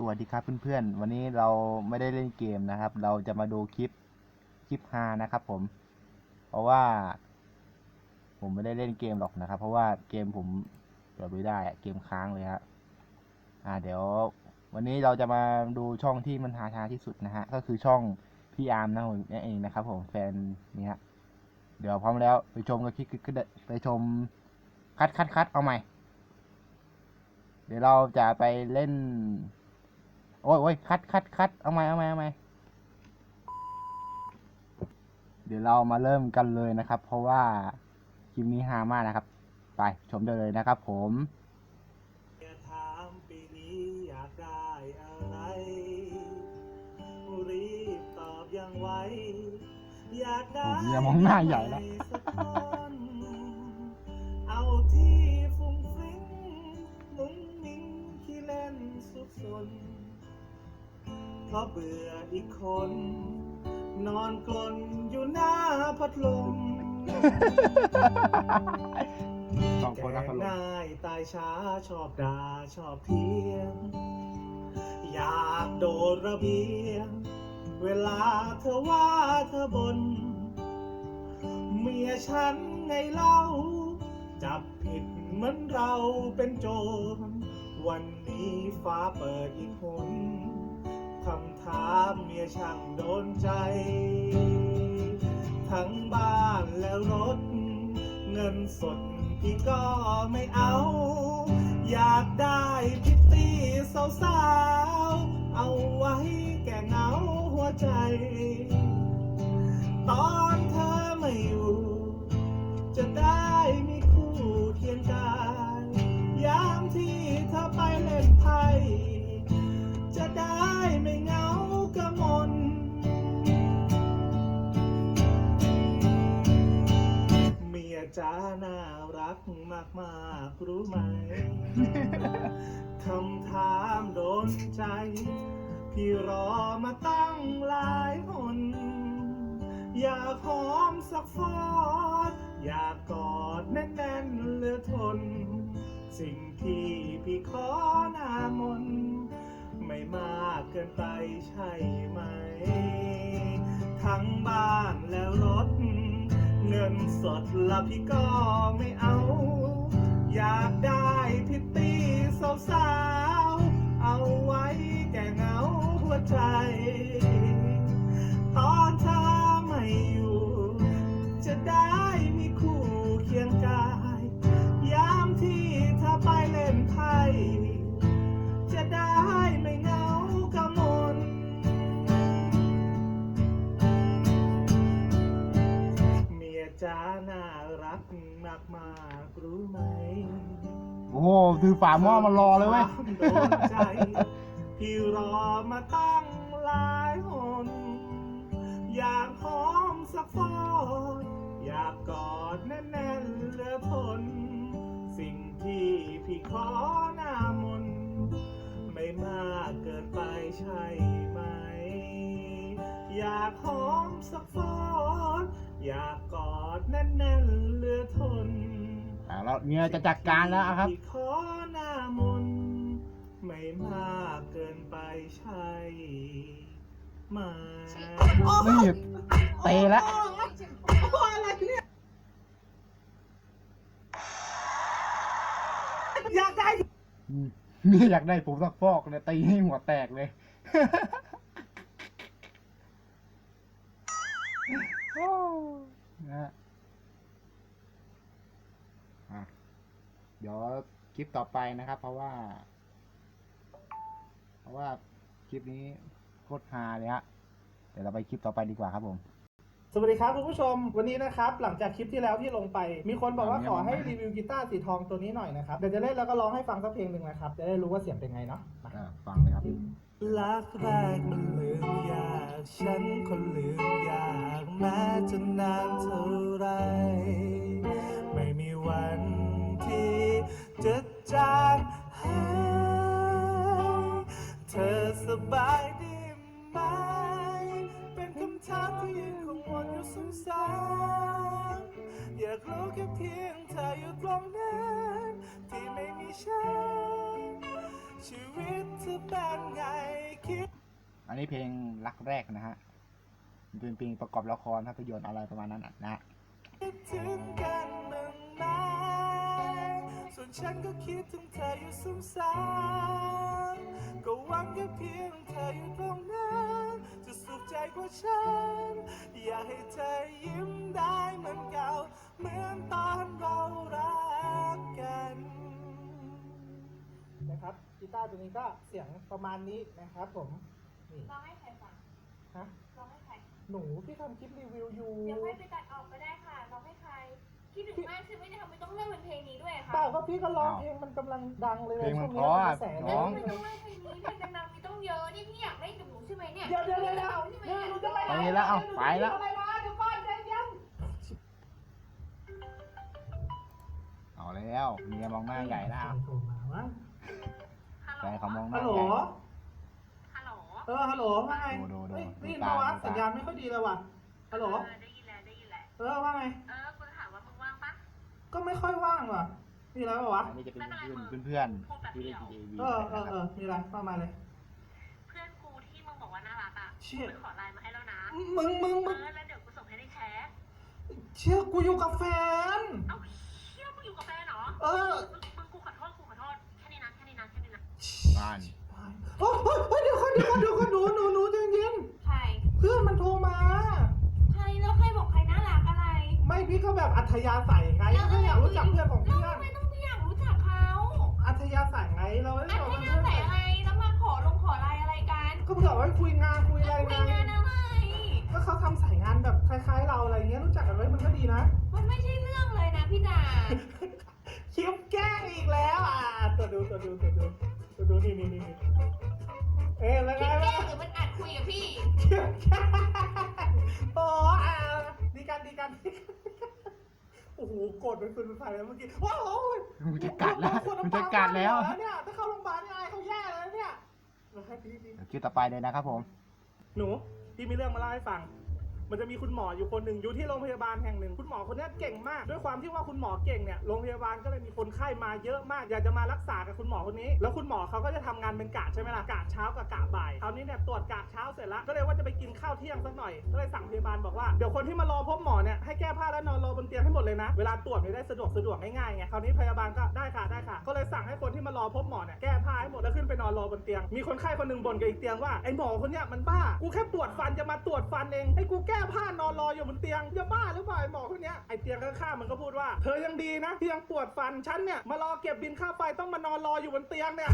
สวัสดีครับเพื่อนๆ วันนี้เราไม่ได้เล่นเกมนะครับ เราจะมาดูคลิปคลิปฮานะครับ ผม เพราะว่า ผมไม่ได้เล่นเกมหรอกนะครับ เพราะว่าเกมผมเปิดไม่ได้เกมค้างเลยครับอ่าเดี๋ยว วันนี้เราจะมาดูช่องที่มันฮาฮาที่สุดนะฮะก็คือช่องพี่อาร์มนะผมนั่เองนะครับ ผมแฟนนี่ฮะเดี๋ยวพร้อมแล้วไปชมกันคลิปไปชมคัดคัดคัดเอาใหม่ เดี๋ยวเราจะไปเล่น อ้ยโอ้ยคัดคัดคัดเอาใหม่เอาใหม่เอาใหม่เดี๋ยวเรามาเริ่มกันเลยนะครับ เพราะว่าคลิปนี้ฮามากนะครับ ไปชมได้เลยนะครับผมอย่าถามปีนี้อยากได้อะไรรีบตอบอย่างไวอยากได้โอ้โหอย่ามองหน้าใหญ่นะสักคนเอาที่ฟุ้งฟริ้งมุ้งมิ้งขี้เล่นสุขสน เพราะเบื่ออีกคน นอนกลนอยู่หน้าพัดลมสองคนนะพัดลมแก่ง่ายตายช้าชอบด่าชอบเทียง อยากโดดระเบียง เวลาเธอว่าเธอบน เมียฉันไงเล่า จับผิดเหมือนเราเป็นโจร วันนี้ฟ้าเปิดอีกหน คำถามเมียช่างโดนใจ ทั้งบ้านและรถ เงินสดพี่ก็ไม่เอา อยากได้พิตตี้สาวๆ เอาไว้แก่เงาหัวใจ ตอนเธอไม่อยู่ จะได้มีคู่เคียงกายยามที่เธอไปเล่นไพ่ ได้ไม่เหงากระมนเมียจ้าน่ารักมากมากๆรู้ไหม คำถามโดนใจ พี่รอมาตั้งหลายหน อยากหอมสักฟอด อยากกอดแน่นๆเหลือทน สิ่งที่พี่ขอหน้ามน ไม่มากเกินไปใช่ไหม ทั้งบ้านและรถ เงินสดละพี่ก็ไม่เอา อยากได้พิตตี้สาวๆเอาไว้แก่เงาหัวใจ ตอนเธอไม่อยู่ มากมากๆรู้ไหมโอ้โหถือฝาหม้อมารอเลยเว้ย ความโดนใจพี่รอมาตั้งหลายหนอยากหอมสักฟอด เมียจะจัดการแล้วครับ ขอหน้ามนไม่มากเกินไปใช่ไหมนี่เตะละอยากได้เมียอยากได้ผมสักฟอกเลยตีให้หัวแตกเลยโอ้นะ เดี๋ยวคลิปต่อไปนะครับ เพราะว่า เพราะว่าคลิปนี้โคตรฮาเลยฮะเดี๋ยวเราไปคลิปต่อไปดีกว่าครับผม สวัสดีครับคุณผู้ชม วันนี้นะครับ หลังจากคลิปที่แล้วที่ลงไป มีคนบอกว่าขอให้รีวิวกีตาร์สีทองตัวนี้หน่อยนะครับ เดี๋ยวจะเล่นแล้วก็ร้องให้ฟังสักเพลงหนึ่งนะครับ จะได้รู้ว่าเสียงเป็นไงเนาะมาอะฟังเลยครับ รักแรกมันลืมยาก ฉันคนลืมยากแม้จะนานเท่าไร เพลงรักแรกนะฮะมันเป็นเพลงประกอบละครภาพยนตร์อะไรประมาณนั้นน่ะนะฮะคิดถึงกันบ้างไหมส่วนฉันก็คิดถึงเธออยู่ซ้ำๆก็หวังแค่เพียงเธออยู่ตรงนั้นจะสุขใจกว่าฉัน อยากให้เธอยิ้มได้เหมือนเก่า เหมือนตอนเรารักกันนะครับกีตาร์ตัวนี้ก็เสียงประมาณนี้นะครับผมนี่ ร้องให้ใครฟังฮะร้องให้ใคร หนูพี่ทำคลิปรีวิวอยู่เดี๋ยวค่อยไปตัดออกก็ได้ค่ะร้องให้ใครคิดถึงมากคือไม่ได้ทำไมต้องเลือกเป็นเพลงนี้ด้วยอะค่ะเปล่าก็พี่ก็ร้องเพลงมันกำลังดังเลยเพลงมันช่วเพราะอะกระแสน้แล้วองทำไมต้องเลือกเพลงนี้เพลงดังๆมีต้องเยอะนี่พี่อยากเล่นกับหนูใช่ไหมเนี่ยเดี๋ยวเดี๋ยวเดี๋ยวเดี๋ยวใช่ไหมเดี๋ยวเนี่ยหนูจะไปไหนไปแล้วเอาไปแล้วอะไรวะเดี๋ยวก่อนใจเย็นเอาแล้วเมียมองหน้าใหญ่แล้วโทรมาวะฮัลโหแฟลนเขามองหฮัน้าลโหลใหญ่ฮัลโหล เออฮัลโหลว่าไงโดโดโดเฮ้ยดูได้ยินตาปะวะดูตาสัญญาณไม่ค่อยดีเลยว่ะฮัลโหลเออได้ยินแล้วได้ยินแล้วเออว่าไง เออกูถามว่ามึงว่างปะก็ไม่ค่อยว่างว่ะ มีอะไรปะวะอันนี้จะเป็นเพื่อนเพื่อนๆที่เล่น GAV เออเออนะคเอรับอมีอะไรประมาณเลย เพื่อนกูที่มึงบอกว่าน่ารักอะเชี่ยกูไปขอไลน์มาให้แล้วนะมึงมึงเอมึงอแล้วเดี๋ยวกูส่งให้ในแชทเชื่อกูอยู่กับแฟน เอ้าเชี่ยมึงอยู่กับแฟนเหรอเออ มึงมึงกูขอโทษกูขอโทษแค่นี้นะแค่นี้นะแค่นี้นะบ้าน โอ้ยเฮ้ยเดี๋ยวก่อนเดี๋ยวก่อนเดี๋ยวก่อนหนูหนูหนูใจเย็นใคร เพื่อนมันโทรมา ใครแล้วใครบอกใครน่ารักอะไรไม่พี่ก็แบบอัธยาศัยไงก็อยากรู้จักเพื่อนของแล้วเพื่อนทำไมต้องพี่อยากรู้จักเขาอัธยาศัยไงเราไม่อัได้นบอกนี้ว่าน่าเพื่อนใส่อะไรแล้วมาขอลงขอไลน์อะไรกันก็เผื่อไว้คุยงานคุยอะไรคุไงยงานอะไร ก็เขาทำสายงานแบบคล้าย ๆ เราอะไรเงี้ยรู้จักกันไว้มันก็ดีนะมันไม่ใช่เรื่องเลยนะพี่ดา คลิปแกล้งอีกแล้วอะตัวดูตัวดูตัวดูตัว ดูนี่นี่นี่นี่เอ๊ะแล้วไงคิดแกล้วะงหรือมันอัดคุยกับพี่คลิปแกล้งโอ้อ่าดีกันดีกันดีกันโอ้โหโกรธเป็นฟืนเป็นไฟเลยเมื่อกี้ว้าวโอ้ยมันจะกัดแล้วคนมันจะกัดแล้ว เนี่ยถ้าเข้าโรงพยาบาลนี่อายเขาแย่เลยนะเนี่ยเออให้พี่พี่เดี๋ยวคลิปต่อไปเลยนะครับผม หนูพี่มีเรื่องมาเล่าให้ฟัง มันจะมีคุณหมออยู่คนหนึ่งอยู่ที่โรงพยาบาลแห่งหนึ่ง คุณหมอคนนี้เก่งมาก ด้วยความที่ว่าคุณหมอเก่งเนี่ยโรงพยาบาลก็เลยมีคนไข้มาเยอะมาก อยากจะมารักษากับคุณหมอคนนี้ แล้วคุณหมอเขาก็จะทำงานเป็นกะใช่ไหมล่ะกะเช้ากับกะบ่ายคราวนี้เนี่ยตรวจกะเช้าเสร็จแล้วก็เลยว่าจะไปกินข้าวเที่ยงสักหน่อยก็เลยสั่งพยาบาลบอกว่าเดี๋ยวคนที่มารอพบหมอเนี่ยให้แก้ผ้าแล้วนอนรอบนเตียงให้หมดเลยนะเวลาตรวจไม่ได้สะดวกสะดวกง่ายๆไงคราวนี้พยาบาลก็ได้ค่ะได้ค่ะ ก็เลยสั่งให้คนที่มารอพบหมอเนี่ยแก้ผ้าให้หมดแล้วขึ้นไปนอนรอบนเตียง มีคนไข้คนหนึ่งบ่นกับอีกเตียงว่าไอ้หมอคนเนี้ยมันบ้ากูแค่ปวดฟันจะมาตรวจฟันเองให้กูแก้ผ้านอนรออยู่บนเตียงจะบ้าหรือเปล่าไอ้หมอคนเนี้ยไอ้เตียงข้างๆมันก็พูดว่าเธอยังดีนะที่ยังปวดฟันฉันเนี่ยมารอเก็บบินค่าไฟต้องมานอนรออยู่บนเตียงเนี่ย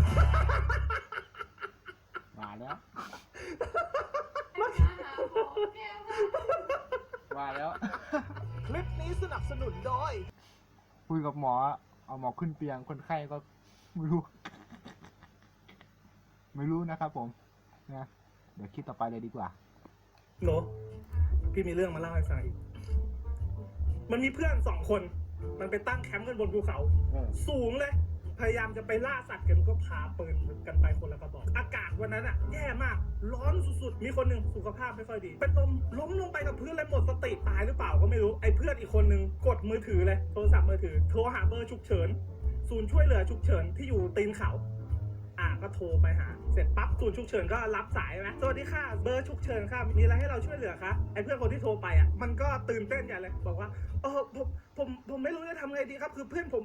มาแล้วมาหาหมอแก้วค่ะมาแล้ว คลิปนี้สนับสนุนโดย คุยกับหมอ เอาหมอขึ้นเตียงคนไข้ก็ไม่รู้ ไม่รู้นะครับผมนะเดี๋ยวคลิปต่อไปเลยดีกว่า หนู พี่มีเรื่องมาเล่าให้ฟังอีก มันมีเพื่อนสองคน มันไปตั้งแคมป์กันบนภูเขาเออสูงเลย พยายามจะไปล่าสัตว์กันก็พาปืนกันไปคนละกระบอก อากาศวันนั้นอะแย่มาก ร้อนสุดๆ มีคนหนึ่งสุขภาพไม่ค่อยดี เป็นลมล้มลงไปกับพื้นเลยหมดสติตายหรือเปล่าก็ไม่รู้ ไอ้เพื่อนอีกคนหนึ่งกดมือถือเลย โทรศัพท์มือถือ โทรหาเบอร์ฉุกเฉิน ศูนย์ช่วยเหลือฉุกเฉินที่อยู่ตีนเขา อะก็โทรไปหา เสร็จปั๊บศูนย์ฉุกเฉินก็รับสายนะสวัสดีค่ะ เบอร์ฉุกเฉินค่ะ มีอะไรให้เราช่วยเหลือคะ ไอ้เพื่อนคนที่โทรไปอะ มันก็ตื่นเต้นใหญ่เลย บอกว่า เออผม ผม ผมไม่รู้จะทำไงดีครับ คือเพื่อนผม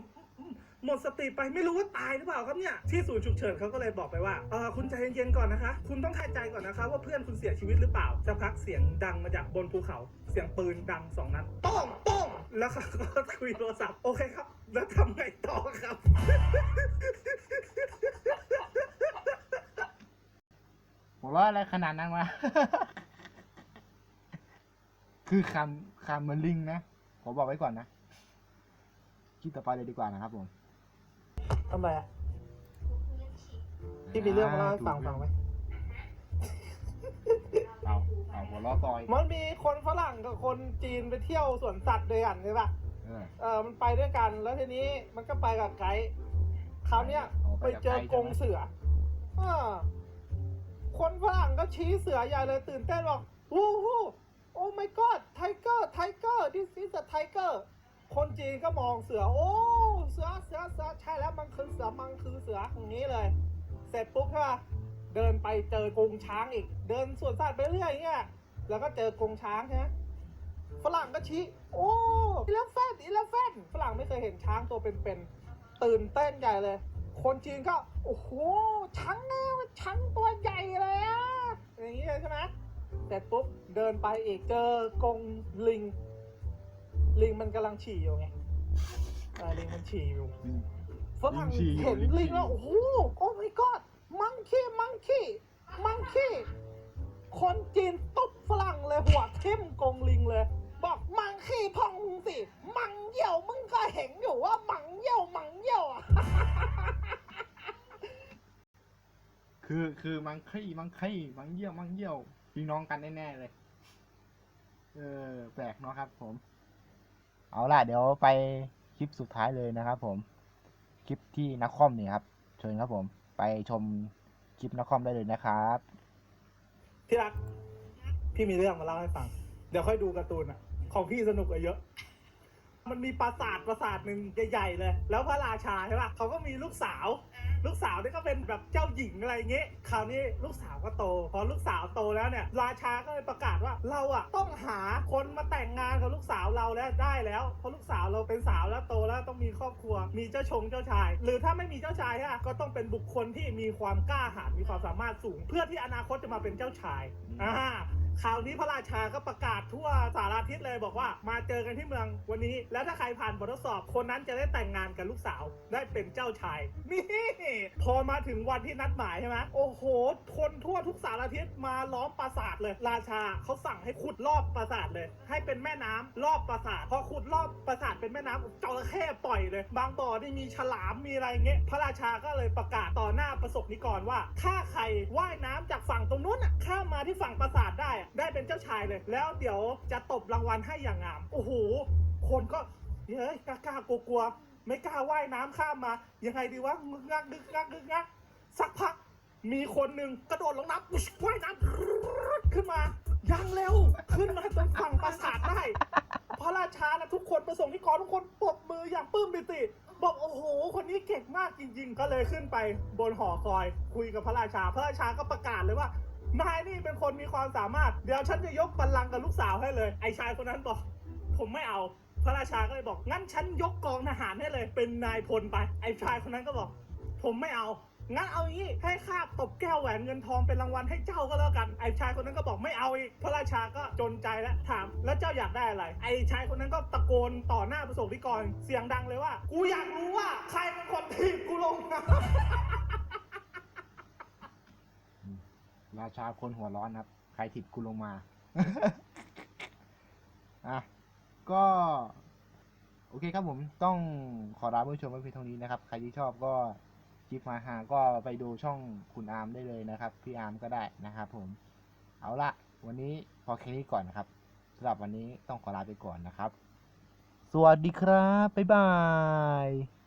หมดสติไปไม่รู้ว่าตายหรือเปล่าครับเนี่ยที่ศูนย์ฉุกเฉินเขาก็เลยบอกไปว่าเออคุณใจเย็นๆก่อนนะคะ คุณต้องทายใจก่อนนะคะ ว่าเพื่อนคุณเสียชีวิตหรือเปล่าสักพักเสียงดังมาจากบนภูเขา เสียงปืนดังสองนัดป้องป้องแล้วเขาก็คุยโทรศัพท์โอเคครับ แล้วทำไงต่อครับ หัวเราะอะไรขนาดนั้นวะ คือคำคำเหมือนลิงนะผมบอกไว้ก่อนนะคลิปต่อไปเลยดีกว่านะครับผมทำไรอะที่มีเรื่องมาเล่าให้ฟังฟังไหมเอาเอาหัวเราะซอย มันมีคนฝรั่งกับคนจีนไปเที่ยวสวนสัตว์ด้วยกันใช่ปะเออ เออมันไปด้วยกัน แล้วทีนี้มันก็ไปกับไกด์คราวเนี้ยอ๋อไปไปกับเจอไกด์กรงใช่ไหมเสือเออ คนฝรั่งก็ชี้เสือใหญ่เลยตื่นเต้นบอกวู้ฮู้โอ้ my god ไทเกอร์ไทเกอร์ this is a tiger คนจีนก็มองเสือ โอ้ เสือเสือเสือใช่แล้วมันคือเสือมันคือเสืออย่างนี้เลย เสร็จปุ๊บใช่ปะเดินไปเจอกรงช้างอีก เดินสวนสัตว์ไปเรื่อยอย่างเงี้ยแล้วก็เจอกรงช้างใช่ไหมฝรั่งก็ชี้ โอ้อีเลฟแฟนอีเลฟแฟนฝรั่งไม่เคยเห็นช้างตัวเป็นๆตื่นเต้นใหญ่เลย คนจีนก็ โอ้โห ช้างนะช้างตัวใหญ่เลยอะอย่างเงี้ยใช่ไหมแต่ปุ๊บเดินไปอีกเจอกรงลิง ลิงมันกำลังฉี่อยู่ไงเออลิงมันฉี่อยู่ฝรั่งลิงฉี่อยู่เห็นลิงฉี่ลิงแล้วโอ้โหโอ้ my god มังคีมังคี มังคีมังคีมังเยี่ยวมังเยี่ยวพี่น้องกันแน่ๆเลย เออ แปลกเนาะครับ ผม เอาล่ะ เดี๋ยวไปคลิปสุดท้ายเลยนะครับ ผม คลิปที่นักคอมนี่ครับ เชิญครับผม ไปชมคลิปนักคอมได้เลยนะครับที่รัก พี่มีเรื่องมาเล่าให้ฟัง เดี๋ยวค่อยดูการ์ตูนอะ ของพี่สนุกกว่าเยอะ มันมีปราสาทปราสาทหนึ่งใหญ่ๆเลย แล้วพระราชาใช่ปะเขาก็มีลูกสาว ลูกสาวนี่ก็เป็นแบบเจ้าหญิงอะไรเงี้ยคราวนี้ลูกสาวก็โต พอลูกสาวโตแล้วเนี่ยราชาก็เลยประกาศว่าเราอะต้องหาคนมาแต่งงานกับลูกสาวเราแล้วได้แล้วเพราะลูกสาวเราเป็นสาวแล้วโตแล้วต้องมีครอบครัว มีเจ้าชงเจ้าชาย หรือถ้าไม่มีเจ้าชายอะก็ต้องเป็นบุคคลที่มีความกล้าหาญมีความสามารถสูง เพื่อที่อนาคตจะมาเป็นเจ้าชายอ่า คราวนี้พระราชาก็ประกาศทั่วสารทิศเลยบอกว่ามาเจอกันที่เมืองวันนี้ แล้วถ้าใครผ่านบททดสอบคนนั้นจะได้แต่งงานกับลูกสาวได้เป็นเจ้าชาย นี่ พอมาถึงวันที่นัดหมายใช่ไหมโอ้โหคนทั่วทุกสารทิศมาล้อมปราสาทเลย ราชาเขาสั่งให้ขุดรอบปราสาทเลย ให้เป็นแม่น้ำรอบปราสาทพอขุดรอบปราสาทเป็นแม่น้ำจระเข้ปล่อยเลย บางบ่อนี่มีฉลามมีอะไรเงี้ยพระราชาก็เลยประกาศต่อหน้าประสบนิกรว่าถ้าใครว่ายน้ำจากฝั่งตรงนู้นข้ามมาที่ฝั่งปราสาทได้ได้เป็นเจ้าชายเลย แล้วเดี๋ยวจะตบรางวัลให้อย่างงาม โอ้โห คนก็เฮ้ยกล้ากลัวกลัวๆไม่กล้าว่ายน้ำข้ามมา ยังไงดีวะงึกงักงึกงักงึกงักสักพักมีคนหนึ่งกระโดดลงน้ำปุ๊ชว่ายน้ำขึ้นมา ยังเร็ว ขึ้นมาตรงฝั่งปราสาทได้ พระราชาและทุกคนประสงค์นิกรทุกคนปรบมืออย่างปลื้มปิติ บอกโอ้โห คนนี้เก่งมากจริง ๆ ก็เลยขึ้นไปบนหอคอย คุยกับพระราชา พระราชาก็ประกาศเลยว่า นายนี่เป็นคนมีความสามารถ เดี๋ยวฉันจะยกบัลลังก์กับลูกสาวให้เลย ไอ้ชายคนนั้นบอก ผมไม่เอา พระราชาก็เลยบอก งั้นฉันยกกองทหารให้เลย เป็นนายพลไป ไอ้ชายคนนั้นก็บอก ผมไม่เอา งั้นเอางี้ ให้ข้าตบแก้วแหวนเงินทองเป็นรางวัลให้เจ้าก็แล้วกัน ไอ้ชายคนนั้นก็บอกไม่เอาอีก พระราชาก็จนใจแล้วถาม แล้วเจ้าอยากได้อะไร ไอ้ชายคนนั้นก็ตะโกนต่อหน้าประสบนิกร เสียงดังเลยว่า กูอยากรู้ว่าใครเป็นคนถีบกูลงน้ ราชาคนหัวร้อนครับ ใครถิดกูลงมา อะ ก็ โอเคครับผมต้องขอลาผู้ชมไว้เพียงเท่านี้นะครับ ใครที่ชอบก็คลิปมาหาก็ไปดูช่องคุณอาร์มได้เลยนะครับ พี่อาร์มก็ได้นะครับผม เอาละวันนี้พอแค่นี้ก่อนนะครับสำหรับวันนี้ต้องขอลาไปก่อนนะครับ สวัสดีครับ บ๊ายบาย